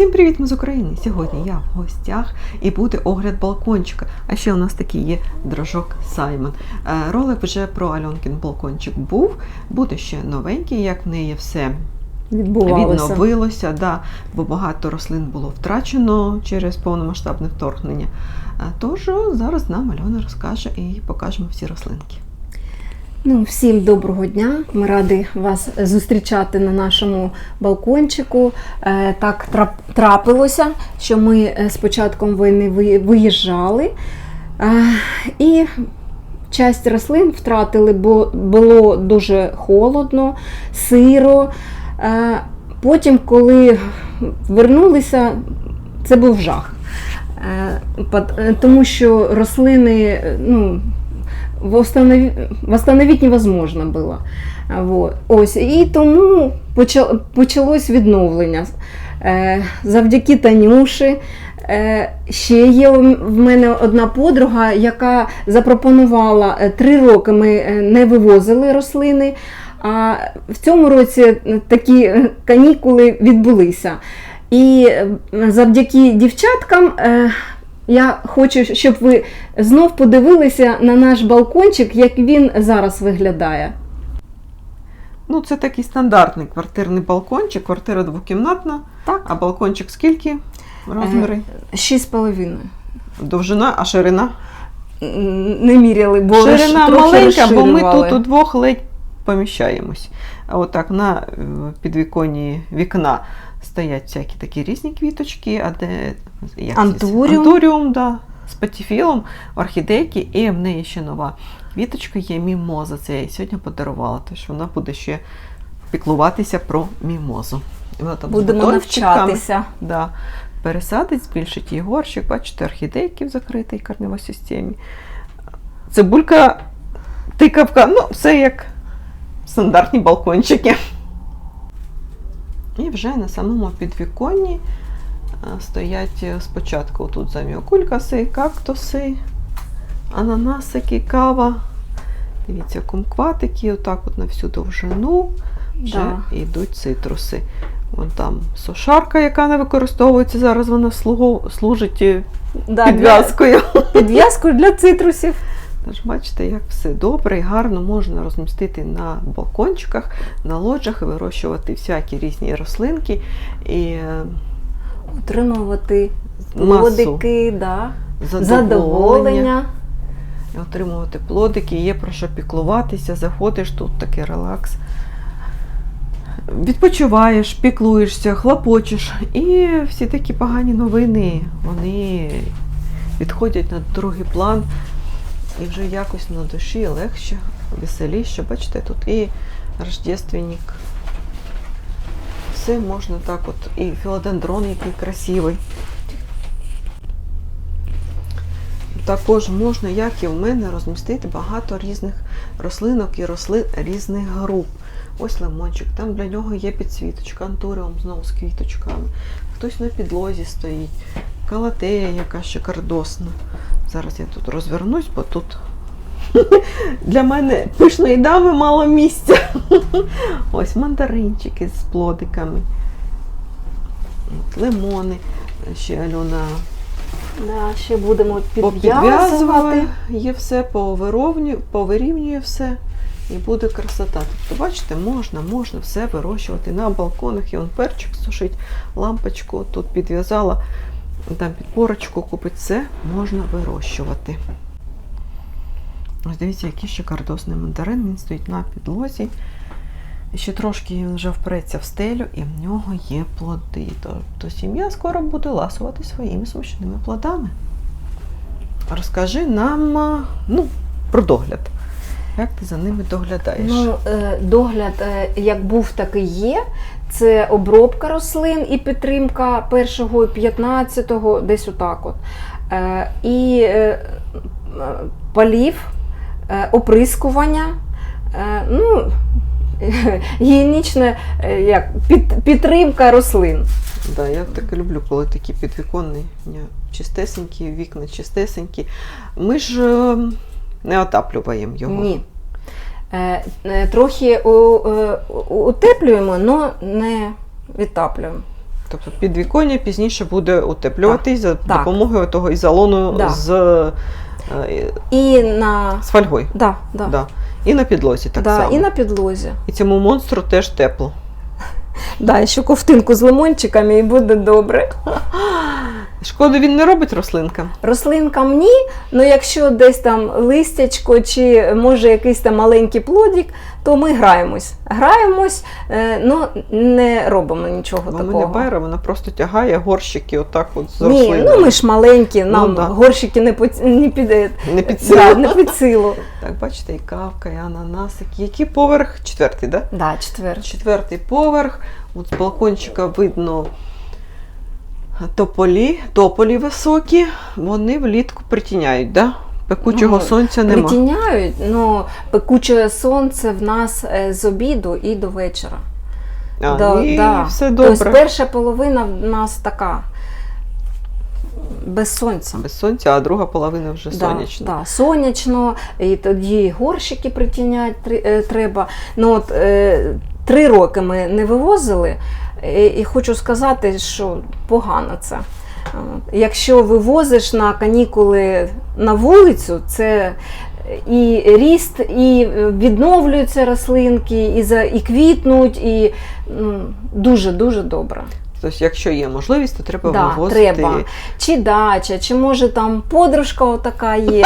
Всім привіт, ми з України. Сьогодні я в гостях і буде огляд балкончика. А ще у нас такий є дрожок Саймон. Е, Ролик вже про Альонкін балкончик був. Буде ще новенький, як в неї все відновилося, да, бо багато рослин було втрачено через повномасштабне вторгнення. Е, Тож зараз нам Альона розкаже і покажемо всі рослинки. Ну, всім доброго дня. Ми раді вас зустрічати на нашому балкончику. Е, Так трапилося, що ми е, з початком війни виїжджали. Е, І часть рослин втратили, бо було дуже холодно, сиро. Потім, коли вернулися, це був жах. Тому що рослини, ну, восстановить, восстановить невозможно було. Вот. Ось. І тому почалось відновлення. Е, Завдяки Танюші. Е, Ще є в мене одна подруга, яка запропонувала е, три роки ми не вивозили рослини. А в цьому році такі канікули відбулися. І завдяки дівчаткам я хочу, щоб ви знов подивилися на наш балкончик, як він зараз виглядає. Ну, це такий стандартний квартирний балкончик, квартира двокімнатна, Так, а балкончик скільки розміри? шість з половиною. Довжина, а ширина? Не міряли, бо Ширина трохи маленька, бо ми тут удвох ледь поміщаємось. А отак на е, підвіконні вікна стоять всякі такі різні квіточки, а де як? Антуріум. Антуріум, да, з патіфілом, орхідейки, і в неї ще нова квіточка є мімоза. Це я їй сьогодні подарувала, тож вона буде ще піклуватися про мімозу. Вона там Будемо навчатися. Да. Пересадить, збільшить її горщик, бачите, орхідейки в закритій корневій системі. Цибулька, тикавка, ну, все як стандартні балкончики. І вже на самому підвіконні стоять е, спочатку тут заміокулькаси, кактуси, ананасики, кава. Дивіться, кумкватики, отак от на всю довжину вже Да. йдуть цитруси. Вон там сушарка, яка не використовується зараз, вона служить е, Да, підв'язкою. для- Підв'язкою для цитрусів. Тож бачите, як все добре і гарно можна розмістити на балкончиках, на лоджах і вирощувати всякі різні рослинки і е, Отримувати масу плодики, да. задоволення. задоволення. І отримувати плодики, є про що піклуватися, заходиш тут такий релакс. Відпочиваєш, піклуєшся, хлопочеш. І всі такі погані новини, вони відходять на другий план. І вже якось на душі легше, веселіше. Бачите, тут і рождественник. Все можна так от. І філодендрон, який красивий. Також можна, як і в мене, розмістити багато різних рослинок і рослин різних груп. Ось лимончик, там для нього є підсвіточка, антуріум знову з квіточками. Хтось на підлозі стоїть, калатея, яка ще кардосна. Зараз я тут розвернусь, бо тут для мене пишної дами мало місця. Ось мандаринчики з плодиками, лимони. Ще Альона Да, ще будемо підв'язувати. є все, повирівнює все. І буде красота. Тобто, бачите, можна, можна все вирощувати на балконах. І он перчик сушить, лампочку тут підв'язала, там підпорочку купить, все можна вирощувати. Ось дивіться, який ще кардосний мандарин, він стоїть на підлозі. І ще трошки він вже впреться в стелю, і в нього є плоди. Тобто сім'я скоро буде ласувати своїми смачними плодами. Розкажи нам ну, про догляд. Як ти за ними доглядаєш? Ну, е, догляд е, як був, так і є. Це обробка рослин і підтримка першого і п'ятнадцятого, десь отак от. Е, І е, е, полів, е, оприскування. Ну, гігієнічна як, під, підтримка рослин. Да, я так і люблю, коли такі підвіконні, ні, чистесенькі, вікна чистесенькі. Ми ж е, не отаплюємо його. Ні. Е, е, Трохи е, утеплюємо, але не відтаплюємо. Тобто підвіконня пізніше буде утеплюватись за так. допомогою того ізолону Да. з, І на, з фольгою. да, да, Да. І на підлозі так да, само. і на підлозі. І цьому монстру теж тепло. Да, ще ковтинку з лимончиками і буде добре. Шкоди він не робить рослинкам. Рослинкам ні, але якщо десь там листячко чи може якийсь там маленький плодик, то ми граємось. Граємось, е, ну не робимо нічого Бо такого. мене Байра, вона просто тягає горщики отак от з Ні, ну ми ж маленькі, нам Ну, да. горщики не, по, не піде. Не під Да, не під силу. Так, бачите, і кавка, і ананасик. Який поверх? Четвертий, так? Да? Да, четвер. Четвертий поверх. От з балкончика видно тополі, тополі високі, вони влітку притіняють, да? Пекучого Ну, сонця нема. Притіняють, але пекуче сонце в нас е, з обіду і до вечора. А, Да, і да. все Тобто перша половина в нас така без сонця. Без сонця, а друга половина вже Да, сонячна. Да, сонячно, і тоді горщики притінять е, треба. Ну, от, е, три роки ми не вивозили, і, і хочу сказати, що погано це. Якщо вивозиш на канікули на вулицю, це і ріст, і відновлюються рослинки, і, за, і квітнуть, і ну, дуже-дуже добре. Тобто, якщо є можливість, то треба Да, вивозити. треба. Чи дача, чи може там подружка отака є.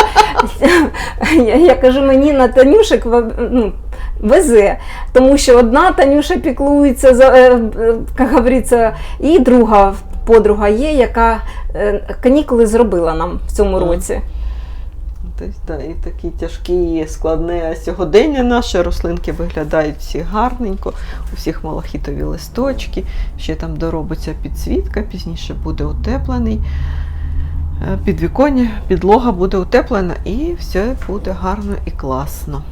я, я кажу, мені на Танюшек ну, везе, тому що одна Танюша піклується, е, е, як говориться, і друга подруга є, яка е, канікули зробила нам в цьому році. Тобто, і такі тяжкі, і складне сьогодення наші рослинки виглядають всі гарненько, у всіх малахітові листочки, ще там доробиться підсвітка, пізніше буде утеплений. Підвіконня, підлога буде утеплена і все буде гарно і класно.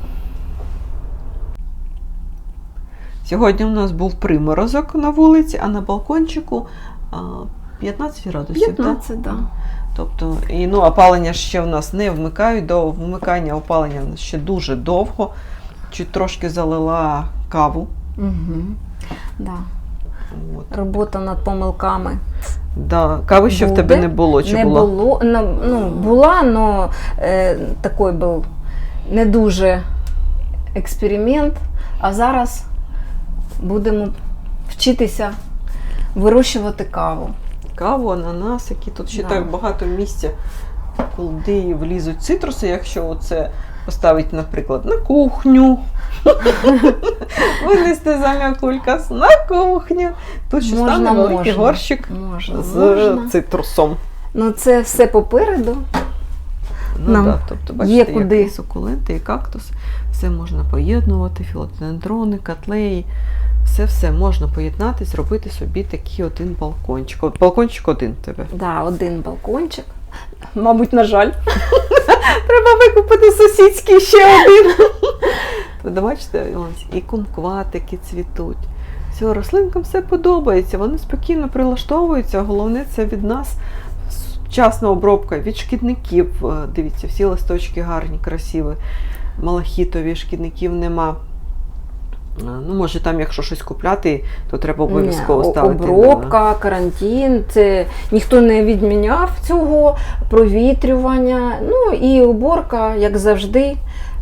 Сьогодні у нас був приморозок на вулиці, а на балкончику 15 градусів. так? да. Тобто, і, ну, опалення ще в нас не вмикають, до вмикання опалення ще дуже довго. Чуть трошки залила каву. Угу. Да. От. Робота над помилками. Да. Кави ще в тебе не було, чи не була? було. Ну, ну, була, але е, такий був не дуже експеримент. А зараз будемо вчитися вирощувати каву. Каву, ананас, які тут ще Да. так багато місця, куди влізуть цитруси, якщо оце поставити, наприклад, на кухню. Винести зам'якулькас на кухню. Тут ще Можна, стане великий можна. горщик Можна, з можна. цитрусом. Ну, це все попереду. Ну, Нам да, тобто, є бачите, куди. як і сукуленти, і кактус, все можна поєднувати, філодендрони, котлеї, все-все можна поєднати, зробити собі такий один балкончик. От балкончик один в тебе. Да, один балкончик. Мабуть, на жаль. Треба викупити сусідський ще один. Ви бачите, і кумкватики цвітуть. Все, рослинкам все подобається, вони спокійно прилаштовуються. Головне це від нас вчасна обробка від шкідників. Е, Дивіться, всі листочки гарні, красиві, малахітові, шкідників нема. Е, Ну, може, там, якщо щось купляти, то треба обов'язково ставити. Обробка, карантин, це ніхто не відміняв цього, провітрювання, ну і уборка, як завжди.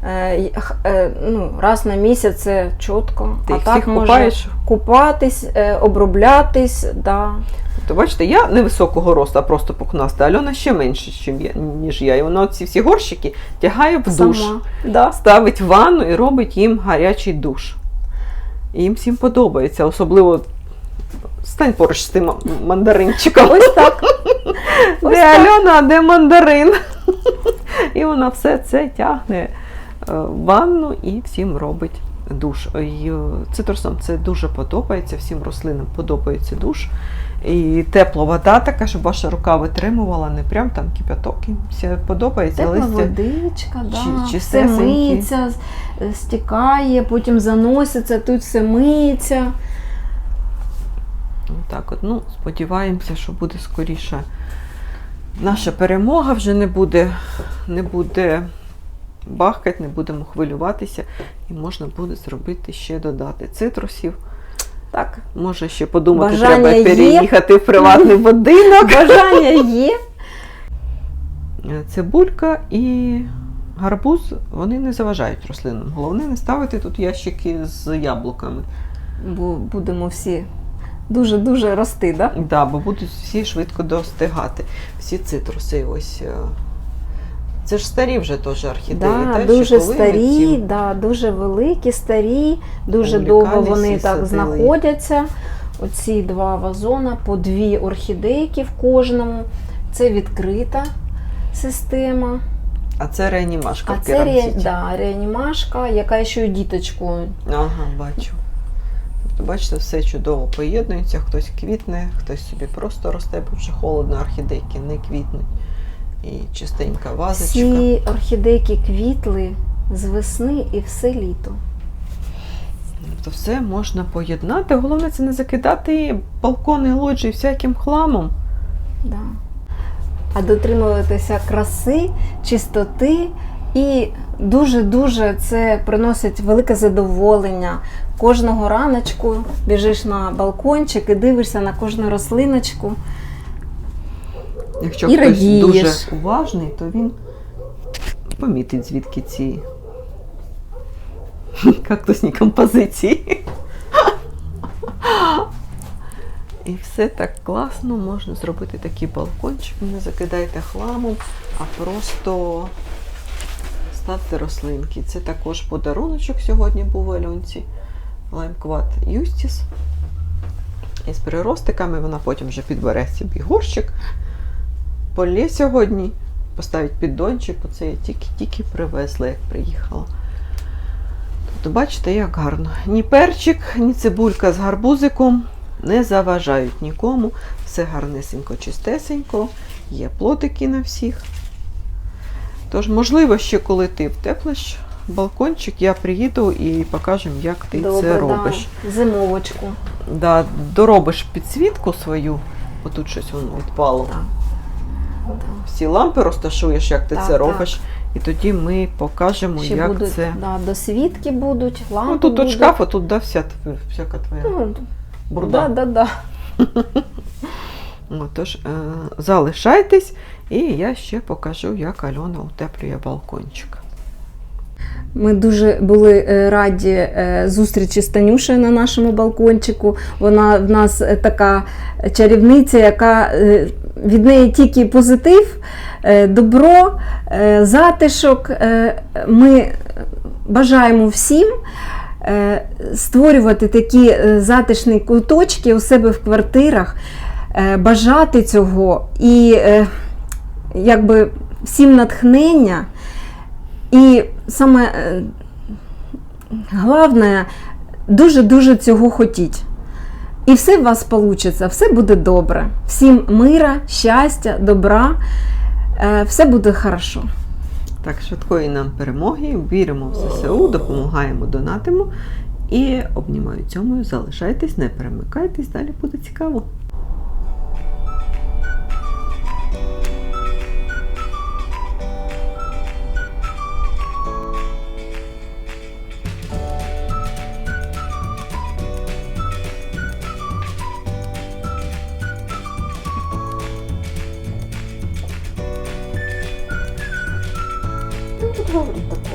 Е, ну, раз на місяць це чітко. Ти а їх так всіх може купаєш? купатись, оброблятись. Да. То бачите, я невисокого росту, а просто пухнаста. Альона ще менше, чим я, ніж я. І вона ці всі горщики тягає в душ, Сама. Да. ставить в ванну і робить їм гарячий душ. І їм всім подобається, особливо. Стань поруч з тим мандаринчиком. Ось так. Ось Де так. Альона, а де мандарин? І вона все це тягне е, в ванну і всім робить душ. І е, це дуже подобається, всім рослинам подобається душ. І тепла вода така, щоб ваша рука витримувала, не прям там кипяток. Їм все подобається. Тепла листя. водичка, да. Чи- все миється, стікає, потім заноситься, тут все миється. Так от, ну, сподіваємося, що буде скоріше. Наша перемога вже не буде, не буде бахкати, не будемо хвилюватися, і можна буде зробити ще додати цитрусів. Так, Може ще подумати, Бажання треба є. переїхати в приватний будинок. бажання є. Цибулька і гарбуз вони не заважають рослинам. Головне не ставити тут ящики з яблуками. Бо будемо всі дуже-дуже рости, да? Да, бо будуть всі швидко достигати. Всі цитруси. Ось. Це ж старі вже теж орхідеї. Да, та, дуже старі, да, дуже великі, старі, дуже довго вони так садили. знаходяться. Оці два вазона, по дві орхідейки в кожному. Це відкрита система. А це реанімашка А в це ре, да, реанімашка, яка ще й діточку. Ага, бачу. Тобто, бачите, все чудово поєднується, хтось квітне, хтось собі просто росте, бо вже холодно, орхідейки не квітнуть. І чистенька вазочка. Всі орхідейки квітли з весни і все літо. Тобто все можна поєднати. Головне це не закидати балкони лоджії всяким хламом. Да. А дотримуватися краси, чистоти і дуже-дуже це приносить велике задоволення. Кожного раночку біжиш на балкончик і дивишся на кожну рослиночку. Якщо І хтось радієш. дуже уважний, то він помітить, звідки ці кактусні композиції. І все так класно, можна зробити такий балкончик. Не закидайте хламом, а просто ставте рослинки. Це також подаруночок сьогодні був Альонці. Лаймкват Юстіс. Із переростиками вона потім вже підбере собі горщик. Полє сьогодні поставить піддончик, оце я тільки-тільки привезла, як приїхала. Тобто, бачите, як гарно. Ні перчик, ні цибулька з гарбузиком не заважають нікому. Все гарнесенько, чистесенько, є плотики на всіх. Тож, можливо, ще коли ти втеплиш балкончик, я приїду і покажемо, як ти це робиш. Да, зимовочку. Да, доробиш підсвітку свою, отут щось воно відпало. Так. Всі лампи розташуєш, як ти Так, це так. робиш. І тоді ми покажемо, Ще як будуть це. да, досвідки будуть, лампи Ну тут будуть. от шкаф, а тут да, вся, всяка твоя Ну, бурда. да, да, да. Тож е, залишайтесь, і я ще покажу, як Альона утеплює балкончик. Ми дуже були е, раді е, зустрічі з Танюшею на нашому балкончику. Вона в нас така чарівниця, яка від неї тільки позитив, е, добро, е, затишок. Е, Ми бажаємо всім. Створювати такі затишні куточки у себе в квартирах, бажати цього і якби всім натхнення. І саме головне, дуже-дуже цього хотіть. І все у вас вийде, все буде добре. Всім мира, щастя, добра, е, все буде хорошо. Так, швидкої нам перемоги, віримо в ЗСУ, допомагаємо, донатимо. І обнімаю цьому. Залишайтесь, не перемикайтесь, далі буде цікаво. 프로그램 같은